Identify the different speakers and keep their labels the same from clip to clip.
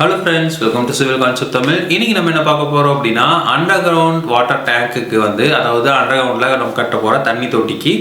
Speaker 1: Hello friends welcome to civil concept Tamil இன்னைக்கு நம்ம என்ன பார்க்க போகிறோம் அப்படின்னா அண்டர் கிரவுண்ட் வாட்டர் டேங்க்குக்கு வந்து அதாவது அண்டர் கிரவுண்டில் நம்ம கட்ட போகிற தண்ணி தொட்டிக்கு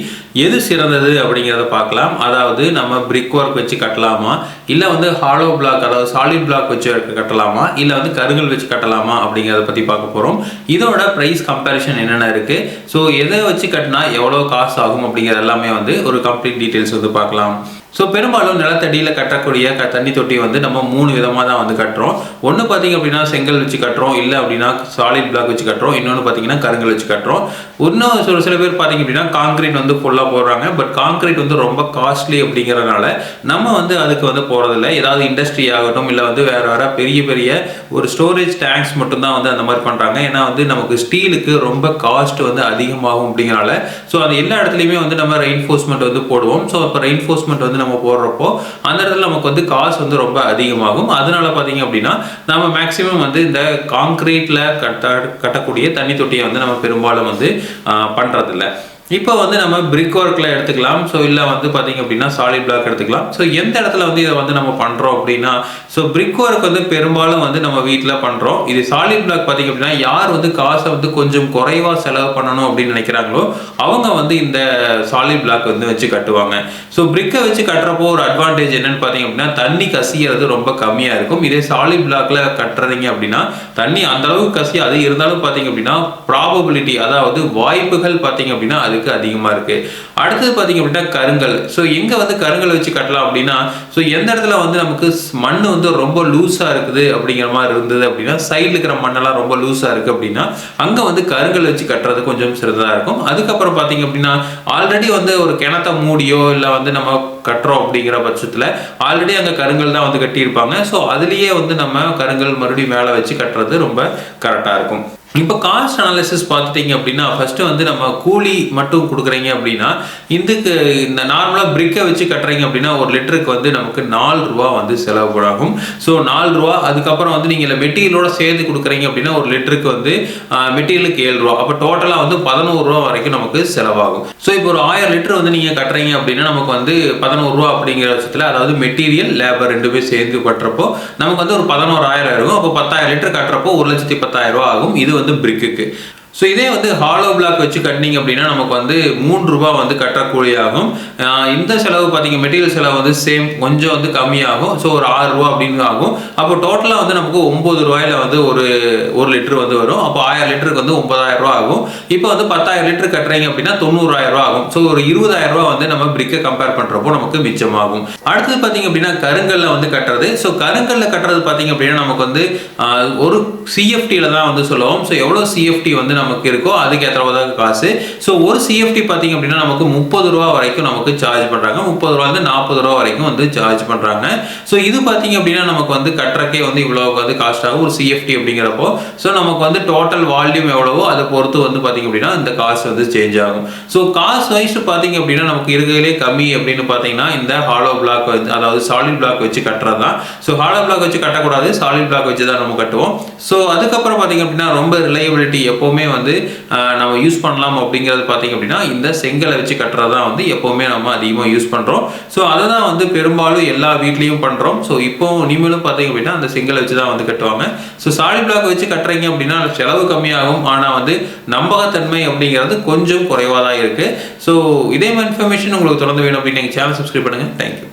Speaker 1: எது சிறந்தது அப்படிங்கிறத பார்க்கலாம். அதாவது நம்ம பிரிக் ஒர்க் வச்சு கட்டலாமா? இல்லை வந்து ஹாலோ பிளாக் அதாவது சாலிட் பிளாக் வச்சு கட்டலாமா? இல்லை வந்து கருங்கல் வச்சு கட்டலாமா? அப்படிங்கிறத பற்றி பார்க்க போகிறோம் இதோட ப்ரைஸ் கம்பேரிஷன் என்னென்ன இருக்குது ஸோ எதை வச்சு கட்டினா எவ்வளோ காசு ஆகும் அப்படிங்கிறது எல்லாமே வந்து ஒரு கம்ப்ளீட் டீட்டெயில்ஸ் வந்து பார்க்கலாம். ஸோ பெரும்பாலும் நிலத்தடியில் கட்டக்கூடிய க தண்ணி தொட்டி வந்து நம்ம மூணு விதமாக தான் வந்து கட்டுறோம். ஒன்று பார்த்தீங்க அப்படின்னா செங்கல் வச்சு கட்டுறோம். இல்லை அப்படின்னா சாலிட் பிளாக் வச்சு கட்டுறோம். இன்னொன்று பார்த்தீங்கன்னா கருங்கல் வச்சு கட்டுறோம். இன்னும் சில சில பேர் பார்த்தீங்க அப்படின்னா காங்கிரீட் வந்து ஃபுல்லாக போடுறாங்க. பட் காங்கிரீட் வந்து ரொம்ப காஸ்ட்லி அப்படிங்கிறனால நம்ம வந்து அதுக்கு வந்து போகிறதில்ல ஏதாவது இண்டஸ்ட்ரி ஆகட்டும் இல்லை வந்து வேறு வேறு பெரிய பெரிய ஒரு ஸ்டோரேஜ் டேங்க்ஸ் மட்டும்தான் வந்து அந்த மாதிரி பண்ணுறாங்க ஏன்னா வந்து நமக்கு ஸ்டீலுக்கு ரொம்ப காஸ்ட் வந்து அதிகமாகும் அப்படிங்கிறனால ஸோ அது எல்லா இடத்துலையுமே வந்து நம்ம ரெயின்ஃபோர்ஸ்மெண்ட் வந்து போடுவோம். ஸோ அப்போ ரெயின்ஃபோர்ஸ்மெண்ட் வந்து நம்ம போடுறப்போ அந்த இடத்துல நமக்கு வந்து காசு வந்து ரொம்ப அதிகமாகும். அதனால பார்த்தீங்க அப்படின்னா நம்ம மேக்ஸிமம் வந்து இந்த காங்கிரீட்டில் கட்ட கட்டக்கூடிய தண்ணி தொட்டியை வந்து நம்ம பெரும்பாலும் வந்து ஆஹ், இப்போ வந்து நம்ம பிரிக் ஒர்க்கில் எடுத்துக்கலாம். ஸோ இல்லை வந்து பார்த்தீங்க அப்படின்னா சாலிட் பிளாக் எடுத்துக்கலாம். ஸோ எந்த இடத்துல வந்து இதை வந்து நம்ம பண்ணுறோம் அப்படின்னா ஸோ பிரிக் ஒர்க் வந்து பெரும்பாலும் வந்து நம்ம வீட்டில் பண்ணுறோம் இது சாலிட் பிளாக் பார்த்தீங்க அப்படின்னா யார் வந்து காசை வந்து கொஞ்சம் குறைவாக செலவு பண்ணணும் அப்படின்னு நினைக்கிறாங்களோ அவங்க வந்து இந்த சாலிட் பிளாக் வந்து வச்சு கட்டுவாங்க. ஸோ பிரிக்கை வச்சு கட்டுறப்போ ஒரு அட்வான்டேஜ் என்னன்னு பார்த்தீங்க அப்படின்னா தண்ணி கசியிறது ரொம்ப கம்மியாக இருக்கும். இதே சாலிட் பிளாக்ல கட்டுறீங்க அப்படின்னா தண்ணி அந்தளவுக்கு கசி அது இருந்தாலும் பார்த்தீங்க அப்படின்னா ப்ராபபிலிட்டி அதாவது வாய்ப்புகள் பார்த்தீங்க அப்படின்னா அது அளவுக்கு அதிகமாக இருக்கு. அடுத்தது பார்த்தீங்க அப்படின்னா கருங்கல். ஸோ எங்கே வந்து கருங்கல் வச்சு கட்டலாம் அப்படின்னா ஸோ எந்த இடத்துல வந்து நமக்கு மண் வந்து ரொம்ப லூஸாக இருக்குது அப்படிங்கிற மாதிரி இருந்தது அப்படின்னா சைடில் இருக்கிற மண்ணெல்லாம் ரொம்ப லூஸாக இருக்குது அப்படின்னா அங்கே வந்து கருங்கல் வச்சு கட்டுறது கொஞ்சம் சிறந்ததாக இருக்கும். அதுக்கப்புறம் பார்த்தீங்க அப்படின்னா ஆல்ரெடி வந்து ஒரு கிணத்த மூடியோ இல்லை வந்து நம்ம கட்டுறோம் அப்படிங்கிற பட்சத்தில் ஆல்ரெடி அங்கே கருங்கல் தான் வந்து கட்டியிருப்பாங்க. ஸோ அதுலேயே வந்து நம்ம கருங்கல் மறுபடியும் மேலே வச்சு கட்டுறது ரொம்ப கரெக்டாக இருக்கும். இப்போ காஸ்ட் அனாலிசிஸ் பார்த்துட்டீங்க அப்படின்னா ஃபஸ்ட்டு வந்து நம்ம கூலி மட்டும் கொடுக்குறீங்க அப்படின்னா இதுக்கு இந்த நார்மலாக பிரிக்கை வச்சு கட்டுறீங்க அப்படின்னா ஒரு லிட்டருக்கு வந்து நமக்கு நாலு ரூபா வந்து செலவுப்படாகும் ஸோ நாலு ரூபா அதுக்கப்புறம் வந்து நீங்கள் மெட்டீரியலோட சேர்த்து கொடுக்குறீங்க அப்படின்னா ஒரு லிட்டருக்கு வந்து மெட்டீரியலுக்கு ஏழு ரூபா. அப்போ டோட்டலாக வந்து பதினோரு ரூபா வரைக்கும் நமக்கு செலவாகும். ஸோ இப்போ ஒரு ஆயிரம் லிட்டர் வந்து நீங்கள் கட்டுறீங்க அப்படின்னா நமக்கு வந்து பதினோரு ரூபா அப்படிங்கிற பட்சத்தில் அதாவது மெட்டீரியல் லேபர் ரெண்டுமே சேர்ந்து கட்டுறப்போ நமக்கு வந்து ஒரு பதினோராயிரம் இருக்கும். அப்போ பத்தாயிரம் லிட்டர் கட்டுறப்போ ஒரு லட்சத்தி பத்தாயிரம் ரூபா ஆகும். இது வந்து பிரிக்குக்கு. ஸோ இதே வந்து ஹாலோ பிளாக் வச்சு கட்டினீங்க அப்படின்னா நமக்கு வந்து மூன்று ரூபாய் வந்து கட்டக்கூடிய ஆகும் இந்த செலவு பார்த்தீங்க மெட்டீரியல் செலவு வந்து சேம் கொஞ்சம் வந்து கம்மியாகும். ஸோ ஒரு ஆறு ரூபா அப்படின்னு ஆகும். அப்போ டோட்டலாக வந்து நமக்கு ஒம்பது ரூபாயில வந்து ஒரு ஒரு லிட்டர் வந்து வரும். அப்போ ஆயிரம் லிட்டருக்கு வந்து ஒன்பதாயிரம் ரூபா ஆகும். இப்போ வந்து பத்தாயிரம் லிட்டர் கட்டுறீங்க அப்படின்னா தொண்ணூறாயிரம் ரூபா ஆகும். ஸோ ஒரு இருபதாயிரம் ரூபா வந்து நம்ம பிரிக்கை கம்பேர் பண்ணுறப்போ நமக்கு மிச்சமாகும். அடுத்தது பார்த்தீங்க அப்படின்னா கருங்கல்ல வந்து கட்டுறது. ஸோ கருங்கல்ல கட்டுறது பார்த்தீங்க அப்படின்னா நமக்கு வந்து ஒரு சிஎஃப்டியில் தான் வந்து சொல்லுவோம். ஸோ எவ்வளோ சிஎஃப்டி வந்து நமக்கு இருக்கோ அதுக்கு ஏற்ற காசு. ஸோ ஒரு சிஎஃப்டி பார்த்தீங்க அப்படின்னா நமக்கு முப்பது ரூபா வரைக்கும் நமக்கு சார்ஜ் பண்ணுறாங்க முப்பது ரூபாந்து நாற்பது ரூபா வரைக்கும் வந்து சார்ஜ் பண்ணுறாங்க ஸோ இது பார்த்தீங்க அப்படின்னா நமக்கு வந்து கட்டுறக்கே வந்து இவ்வளோ வந்து காஸ்ட் ஆகும். ஒரு சிஎஃப்டி அப்படிங்கிறப்போ ஸோ நமக்கு வந்து டோட்டல் வால்யூம் எவ்வளவோ அதை பொறுத்து வந்து பார்த்தீங்க அப்படின்னா இந்த காசு வந்து சேஞ்ச் ஆகும். ஸோ காசு வைஸ் பார்த்தீங்க அப்படின்னா நமக்கு இருக்கிறதுலே கம்மி அப்படின்னு பார்த்தீங்கன்னா இந்த ஹாலோ பிளாக் வச்சு அதாவது சாலிட் பிளாக் வச்சு கட்டுறது தான் ஸோ ஹாலோ பிளாக் வச்சு கட்டக்கூடாது. சாலிட் பிளாக் வச்சு தான் நம்ம கட்டுவோம். ஸோ அதுக்கப்புறம் பார்த்தீங்க அப்படின்னா ரொம்ப ரிலையபிலிட்டி எப்போவுமே வந்து நம்ம யூஸ் பண்ணலாம் அப்படிங்கிறது பார்த்தீங்க அப்படின்னா இந்த செங்கலை வச்சு கட்டுறது தான் வந்து எப்போவுமே நம்ம அதிகமாக யூஸ் பண்ணுறோம் ஸோ அதை தான் வந்து பெரும்பாலும் எல்லா வீட்லேயும் பண்ணுறோம் ஸோ இப்போ இனிமேலும் பார்த்தீங்க அப்படின்னா அந்த செங்கலை வச்சு தான் வந்து கட்டுவாங்க. ஸோ சாலிட் பிளாக் வச்சு கட்டுறீங்க அப்படின்னா செலவு கம்மியாகும். ஆனால் வந்து நம்பகத்தன்மை அப்படிங்கிறது கொஞ்சம் குறைவாக தான் இருக்குது ஸோ இதே மாதிரி இன்ஃபர்மேஷன் உங்களுக்கு தொடர்ந்து வேணும் அப்படின்னு நீங்கள் சேனல் சப்ஸ்கிரைப் பண்ணுங்கள் தேங்க்யூ